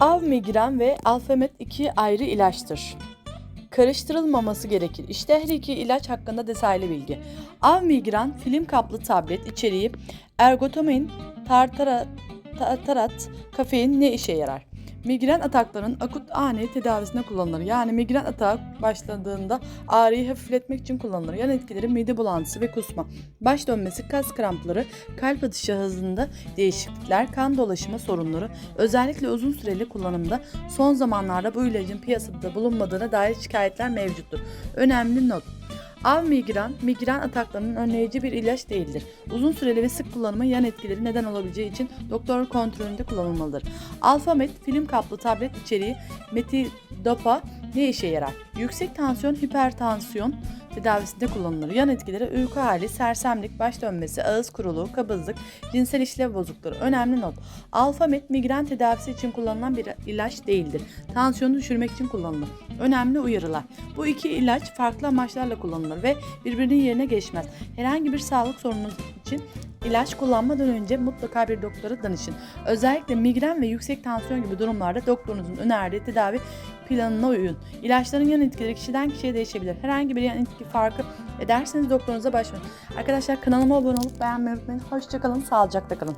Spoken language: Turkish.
Avmigran ve Alfamet iki ayrı ilaçtır. Karıştırılmaması gerekir. İşte her iki ilaç hakkında detaylı bilgi. Avmigran film kaplı tablet içeriği ergotamin, tartara, tartarat, kafein ne işe yarar? Migren ataklarının akut ani tedavisinde kullanılır. Yani migren atağı başladığında ağrıyı hafifletmek için kullanılır. Yan etkileri mide bulantısı ve kusma, baş dönmesi, kas krampları, kalp atışı hızında değişiklikler, kan dolaşımı sorunları, özellikle uzun süreli kullanımda son zamanlarda bu ilacın piyasada bulunmadığına dair şikayetler mevcuttur. Önemli not. Av migren, migren ataklarının önleyici bir ilaç değildir. Uzun süreli ve sık kullanımı yan etkileri neden olabileceği için doktor kontrolünde kullanılmalıdır. Alfamet film kaplı tablet içeriği metidopa ne işe yarar? Yüksek tansiyon, hipertansiyon tedavisinde kullanılır. Yan etkileri uyku hali, sersemlik, baş dönmesi, ağız kuruluğu, kabızlık, cinsel işlev bozukluğu. Önemli not. Alfamet migren tedavisi için kullanılan bir ilaç değildir. Tansiyonu düşürmek için kullanılır. Önemli uyarılar. Bu iki ilaç farklı amaçlarla kullanılır ve birbirinin yerine geçmez. Herhangi bir sağlık sorununuz için ilaç kullanmadan önce mutlaka bir doktora danışın. Özellikle migren ve yüksek tansiyon gibi durumlarda doktorunuzun önerdiği tedavi planına uyun. İlaçların yan etkileri kişiden kişiye değişebilir. Herhangi bir yan etki farkı ederseniz doktorunuza başvurun. Arkadaşlar kanalıma abone olup beğenmeyi unutmayın. Hoşçakalın, sağlıcakla kalın.